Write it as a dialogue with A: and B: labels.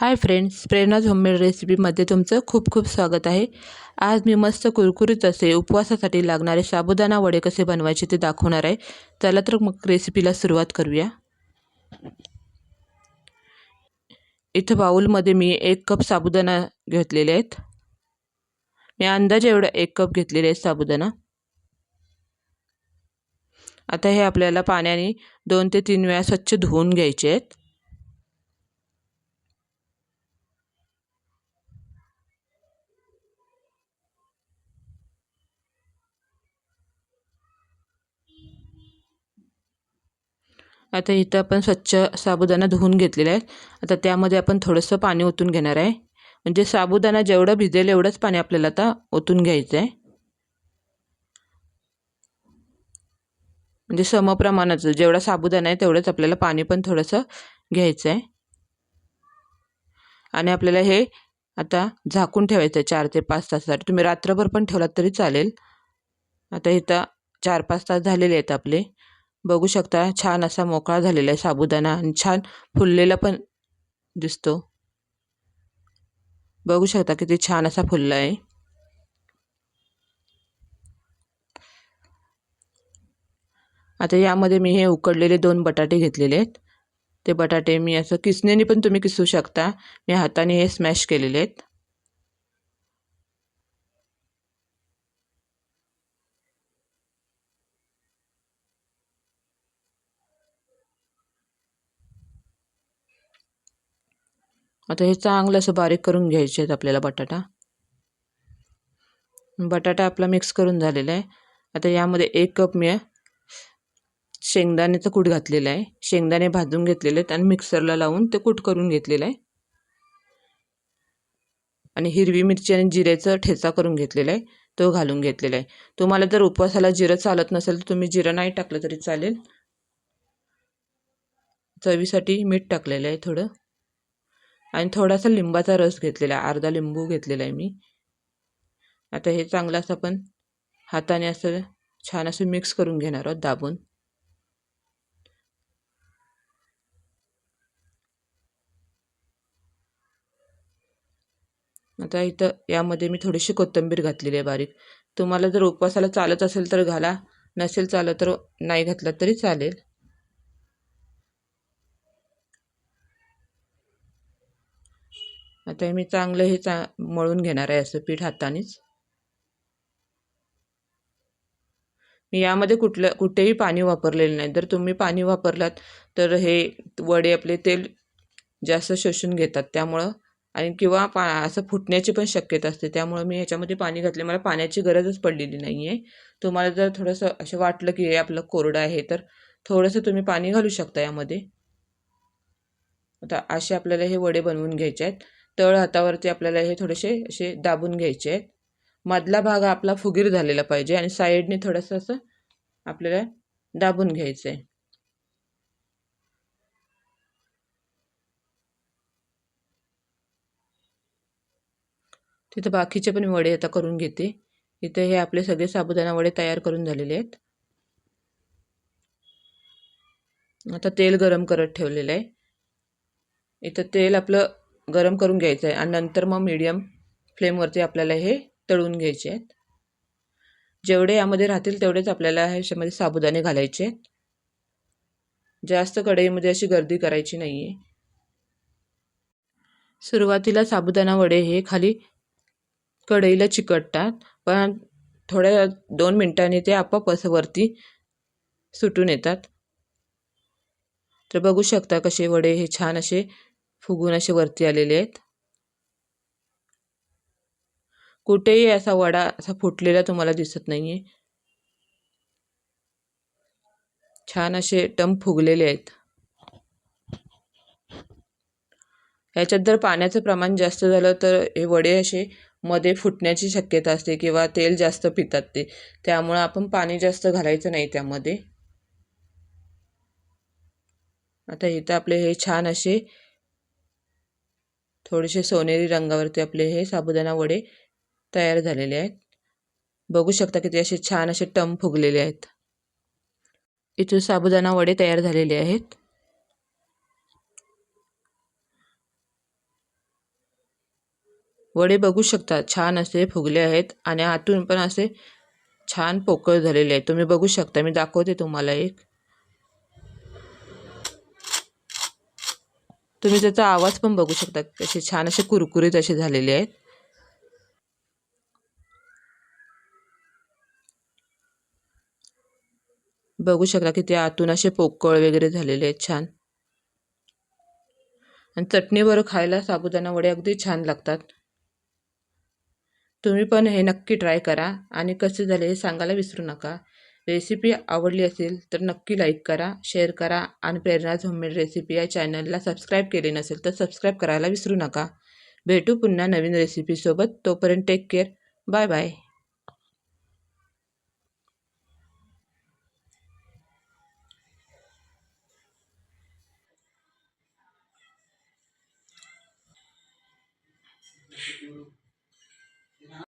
A: Hi friends प्रेरणाज homemade रेसिपीमध्ये तुमचं खूप खूप स्वागत आहे. आज मी मस्त कुरकुरीत असे उपवासासाठी लागणारे साबुदाणा वडे कसे बनवायचे ते दाखवणार आहे. चला तर मग रेसिपीला सुरुवात करूया. इथं बाऊलमध्ये मी एक कप साबुदाणा घेतलेले आहेत. मी अंदाजे एवढा एक कप घेतलेले आहेत साबुदाणा. आता हे आपल्याला पाण्याने दोन ते तीन वेळा स्वच्छ धुवून घ्यायचे आहेत. आता इथं आपण स्वच्छ साबुदाणा धुवून घेतलेला आहे. आता त्यामध्ये आपण थोडंसं पाणी ओतून घेणार आहे. म्हणजे साबुदाणा जेवढं भिजेल एवढंच पाणी आपल्याला आता ओतून घ्यायचं आहे. म्हणजे समप्रमाणाचं जेवढा साबुदाणा आहे तेवढंच आपल्याला पाणी पण थोडंसं घ्यायचं आहे. आणि आपल्याला हे आता झाकून ठेवायचं आहे चार ते पाच तासासाठी. तुम्ही रात्रभर पण ठेवलात तरी चालेल. आता इथं चार पाच तास झालेले आहेत आपले. बघू शकता छान असा मोकळा झालेला आहे साबुदाणा आणि छान फुललेला पण दिसतो. बघू शकता किती छान असा फुलला आहे. आता यामध्ये मी हे उकडलेले दोन बटाटे घेतलेले आहेत. ते बटाटे मी असं किसण्याने पण तुम्ही किसू शकता. मी हाताने हे स्मॅश केलेले आहेत. आता हे चांगलं असं बारीक करून घ्यायचे आहेत आपल्याला बटाटा. बटाटा आपला मिक्स करून झालेला आहे. आता यामध्ये एक कप मी शेंगदाण्याचं कूट घातलेलं आहे. शेंगदाणे भाजून घेतलेले आहेत आणि मिक्सरला लावून ते कूट करून घेतलेलं आहे. आणि हिरवी मिरची आणि जिऱ्याचा ठेचा करून घेतलेला आहे. तो घालून घेतलेला आहे. तुम्हाला जर उपवासाला जिरं चालत नसेल तर तुम्ही जिरं नाही टाकलं तरी चालेल. चवीसाठी मीठ टाकलेलं आहे थोडं. आणि थोडासा लिंबाचा रस घेतलेला आहे. अर्धा लिंबू घेतलेला आहे मी. आता हे चांगलं असं आपण हाताने असं छान असं मिक्स करून घेणार आहोत दाबून. आता इथं यामध्ये मी थोडीशी कोथिंबीर घातलेली आहे बारीक. तुम्हाला जर उपवासाला चालत असेल तर घाला. नसेल चालत तर नाही घातलं तरी चालेल. आता मी चांगलं हे चा मळून घेणार आहे असं पीठ हातानेच. मी यामध्ये कुठलं कुठेही पाणी वापरलेलं नाही. जर तुम्ही पाणी वापरलात तर हे वडे आपले तेल जास्त शोषून घेतात त्यामुळं. आणि किंवा पा असं फुटण्याची पण शक्यता असते. त्यामुळं मी ह्याच्यामध्ये पाणी घातले. मला पाण्याची गरजच पडलेली नाही आहे तुम्हाला जर थोडंसं असं वाटलं की हे आपलं कोरडं आहे तर थोडंसं तुम्ही पाणी घालू शकता यामध्ये. आता असे आपल्याला हे वडे बनवून घ्यायचे आहेत. तळ हातावरती आपल्याला हे थोडेसे असे दाबून घ्यायचे आहेत. मधला भाग आपला फुगीर झालेला पाहिजे आणि साईडने थोडंसं असं आपल्याला दाबून घ्यायचं आहे तिथं बाकीचे पण वडे आता करून घेते. इथे हे आपले सगळे साबुदाणा वडे तयार करून झालेले आहेत. आता तेल गरम करत ठेवलेलं आहे. इथं तेल आपलं गरम करून घ्यायचं आहे आणि नंतर मग मीडियम फ्लेमवरती आपल्याला हे तळून घ्यायचे आहेत. जेवढे यामध्ये राहतील तेवढेच आपल्याला ह्याच्यामध्ये साबुदाणे घालायचे आहेत. जास्त कढईमध्ये अशी गर्दी करायची नाही आहे सुरुवातीला साबुदाणा वडे हे खाली कढईला चिकटतात पण थोड्या दोन मिनटांनी ते आपोआप असं वरती सुटून येतात. तर बघू शकता कसे वडे हे छान असे फुगून असे वरती आलेले आहेत. कुठेही असा वडा असा फुटलेला तुम्हाला दिसत नाही आहे छान असे टम फुगलेले आहेत. ह्याच्यात जर पाण्याचं प्रमाण जास्त झालं तर हे वडे असे मध्ये फुटण्याची शक्यता असते किंवा तेल जास्त पितात ते. त्यामुळं आपण पाणी जास्त घालायचं नाही त्यामध्ये. आता इथं आपले हे छान असे थोडेसे सोनेरी रंगावरती आपले हे साबुदाणा वडे तयार झालेले आहेत. बघू शकता किती असे छान असे टम फुगलेले आहेत. इथून साबुदाणा वडे तयार झालेले आहेत. वडे बघू शकता छान असे फुगले आहेत आणि आतून पण असे छान पोकळ झालेले आहेत. तुम्ही बघू शकता मी दाखवते तुम्हाला एक. तुम्ही त्याचा आवाज पण बघू शकता असे छान असे कुरकुरीत असे झालेले आहेत. बघू शकता की ते आतून असे पोकळ वगैरे झालेले आहेत छान. आणि चटणीबरोबर खायला साबुदाणा वडे अगदी छान लागतात. तुम्ही पण हे नक्की ट्राय करा आणि कसे झाले हे सांगायला विसरू नका. रेसिपी आवडली असेल तर नक्की लाईक करा शेअर करा आणि प्रेरणाज होममेड रेसिपी या चॅनलला सबस्क्राईब केले नसेल तर सबस्क्राईब करायला विसरू नका. भेटू पुन्हा नवीन रेसिपीसोबत तोपर्यंत take care bye bye
B: Thank you.